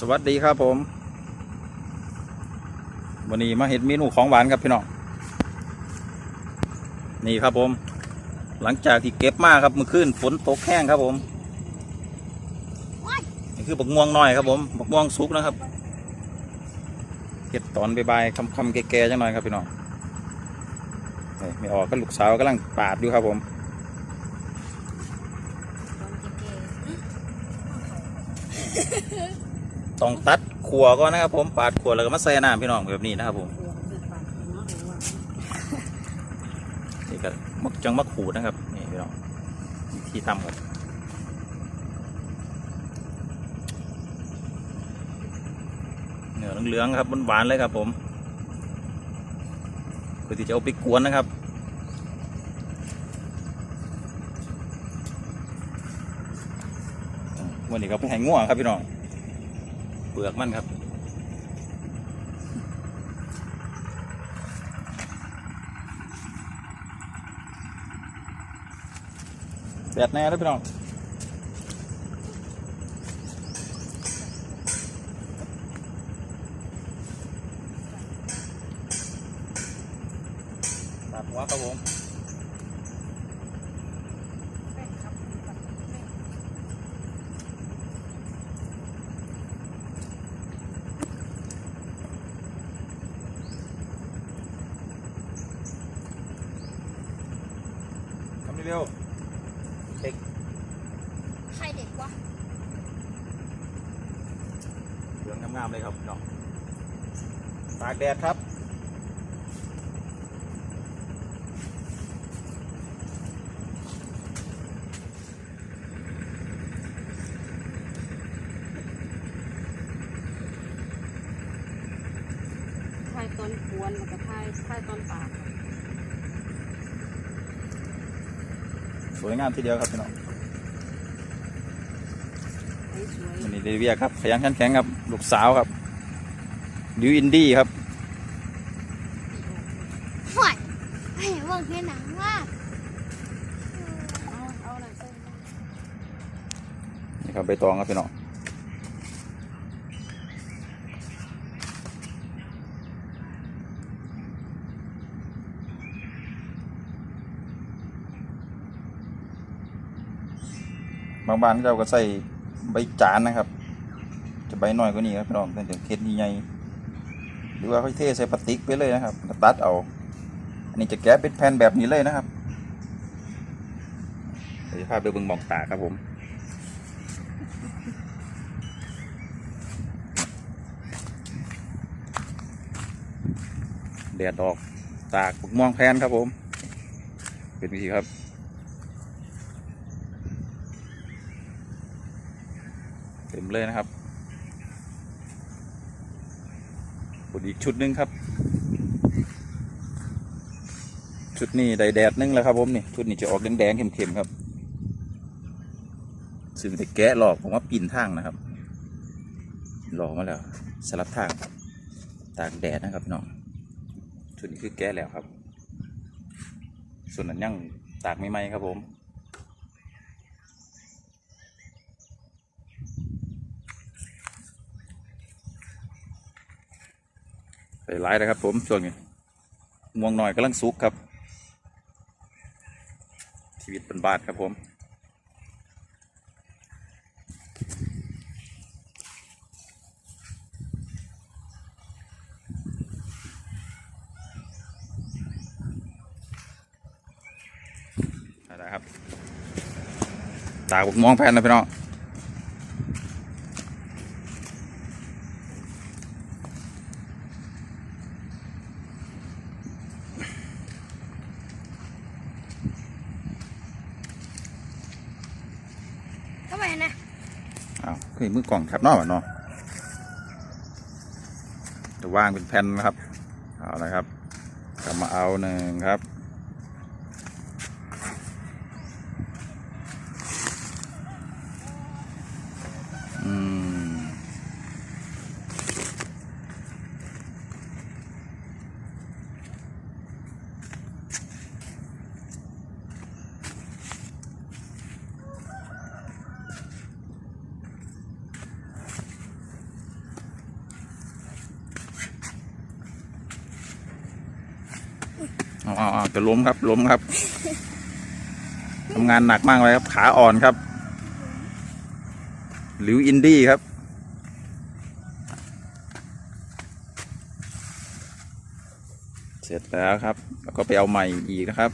สวัสดีครับผมวันนี้มาเห็ดเมนูของหวานครับพี่น้องนี่ครับผม หลังจากที่เก็บมาครับเมื่อคืนฝนตกแห้งครับผมนี่คือบักม่วงน้อยครับผมบักม่วงสุกนะครับ เก็บตอนบายๆคำๆแก่ๆจังหน่อยครับพี่น้องนี่ไม่ออกก็ลูกสาวกำลังปาดอยู่ครับผม ต้องตัดขัวก่อนนะครับ ผมปาดขัวแล้วก็มาใส่น้ำพี่น้องแบบนี้นะครับผมนี่ก็มักจังมักขูดนะครับนี่พี่น้องวิธีทำครับเนื้อเหลืองๆครับหวานๆเลยครับ ผมคือที่จะเอาไปกวนนะครับวันนี้ก็ไปให้ง่วงครับพี่น้อง ปลือกมันครับ แดดแน่แล้วพี่น้องตัดหัวครับผม ทำเร็วใครเด็กวะๆเหลืองงามๆเลยครับพี่น้องตากแดดครับทายตอนกวนแล้วก็ทายทายตอนปาก สวยงามทีเดียวครับพี่น้องไอ้สวยวันนี้เดเวียครับขยันขันแข็งครับลูกสาวครับดิวอินดี้ครับห่วยไอ้เบิ่งเห็นหนังว่าเอาเอาหน่อยเส้นนี่ครับใบตองครับพี่น้อง บางบ้านเราก็ใส่ใบจานนะครับ จะใบน้อยกว่านี้ครับพี่น้องแต่ถึงเคสใหญ่หรือว่าเขาเทใส่พลาสติกไปเลยนะครับตัดเอา อันนี้จะแกะเป็นแผ่นแบบนี้เลยนะครับเดี๋ยวจะพไปเบิ่งมองตาครับผมแดดออกตากปุกม่วงแพนครับผม เป็นวิธีครับ เต็มเลยนะครับบดอีกชุดหนึ่งครับ ชุดนี้ได้แดดหนึงแล้วครับผมนี่ชุดนี้จะออกแดงๆเข็มๆครับ ซึ่งได้แกะหลอกผมว่าปีนทางนะครับหลอกมาแล้วสลับทางตากแดดนะครับน้องชุดนี้คือแก้แล้วครับ ส่วนนั้นยังตากไม่ไหมครับผม ใส่ร้ายนะครับผมช่วงนี้ม่วงหน่อยกำลังสุกครับ ชีวิตเป็นบาทครับผมอะครับ ตากบกม่วงแผ่นนะพี่น้อง ทำไมนะ อ้าวคือมือกล่องครับนอกเนาะจะวางเป็นแผ่นนะครับ เอาละครับกลับมาเอาหนึ่งครับ เอาเอาเอาจะล้มครับล้มครับ ทำงานหนักมากเลยครับ ขาอ่อนครับ หลิวอินดี้ครับ เสร็จแล้วครับ แล้วก็ไปเอาใหม่อีกนะครับ